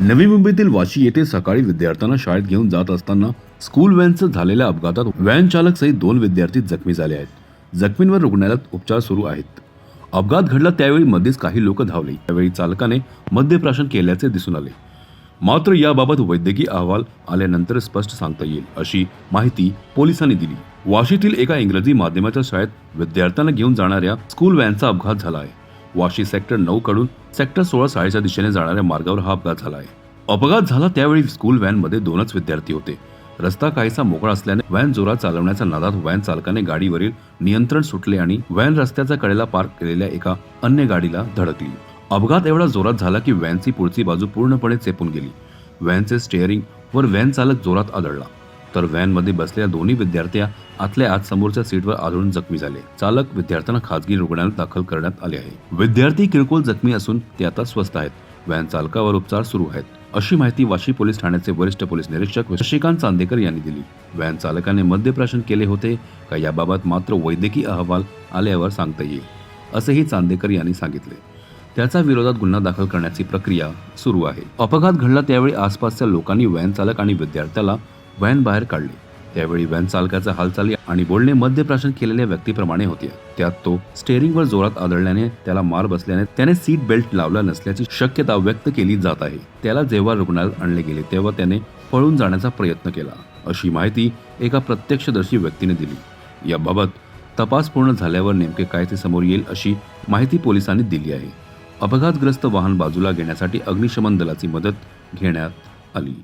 नवी मुंबईतील वाशी येथे सकाळी विद्यार्थ्यांना शाळेत घेऊन जात असताना स्कूल व्हॅनचं झालेल्या अपघातात व्हॅन चालक सहित दोन विद्यार्थी जखमी झाले आहेत. जखमींवर रुग्णालयात उपचार सुरू आहेत. अपघात घडला त्यावेळी मध्येच काही लोक धावले. त्यावेळी चालकाने मद्यप्राशन केल्याचे दिसून आले. मात्र याबाबत वैद्यकीय अहवाल आल्यानंतर स्पष्ट सांगता येईल अशी माहिती पोलिसांनी दिली. वाशीतील एका इंग्रजी माध्यमाच्या शाळेत विद्यार्थ्यांना घेऊन जाणाऱ्या स्कूल व्हॅनचा अपघात झाला आहे. वाशी सेक्टर नऊ कडून सेक्टर सोळा शाळेच्या दिशेने जाणाऱ्या मार्गावर हा अपघात झाला आहे. अपघात झाला त्यावेळी स्कूल व्हॅनमध्ये दोनच विद्यार्थी होते. रस्ता काहीसा मोकळा असल्याने व्हॅन जोरात चालवण्याच्या नादात व्हॅन चालकाने गाडीवरील नियंत्रण सुटले आणि व्हॅन रस्त्याच्या कडेला पार्क केलेल्या एका अन्य गाडीला धडकली. अपघात एवढा जोरात झाला की व्हॅनची पुढची बाजू पूर्णपणे चेपून गेली. व्हॅनचे स्टेअरिंग वर व्हॅन चालक जोरात आदळला. तर व्हॅनमध्ये बसलेल्या दोन्ही विद्यार्थ्या आतल्या आत समोरच्या सीटवर आदळून जखमी झाले. चालक विद्यार्थ्यांना खासगी रुग्णालयात दाखल करण्यात आले आहे. विद्यार्थी किरकोळ जखमी असून ते आता स्वस्त आहेत. व्हॅन चालकावर उपचार सुरू आहेत. अशी माहिती वाशी पोलीस ठाण्याचे वरिष्ठ पोलीस निरीक्षक शशिकांत चांदेकर यांनी दिली. व्हॅन चालकाने मद्यप्राशन केले होते का याबाबत मात्र वैद्यकीय अहवाल आल्यावर सांगता येईल असेही चांदेकर यांनी सांगितले. त्याचा विरोधात गुन्हा दाखल करण्याची प्रक्रिया सुरू आहे. अपघात घडला त्यावेळी आसपासच्या लोकांनी व्हॅन चालक आणि विद्यार्थ्याला व्हॅन बाहेर काढली. त्यावेळी व्हॅन चालकाचा हालचाली आणि बोलणे मद्यप्राशन केलेल्या व्यक्तीप्रमाणे होते. त्यात तो स्टेअरिंगवर जोरात आदळल्याने त्याला मार बसल्याने त्याने सीट बेल्ट लावला नसल्याची शक्यता व्यक्त केली जात आहे. त्याला जेव्हा रुग्णालयात आणले गेले तेव्हा त्याने पळून जाण्याचा प्रयत्न केला. अशी माहिती एका प्रत्यक्षदर्शी व्यक्तीने दिली. याबाबत तपास पूर्ण झाल्यावर नेमके काय ते समोर येईल अशी माहिती पोलिसांनी दिली आहे. अपघातग्रस्त वाहन बाजूला घेण्यासाठी अग्निशमन दलाची मदत घेण्यात आली.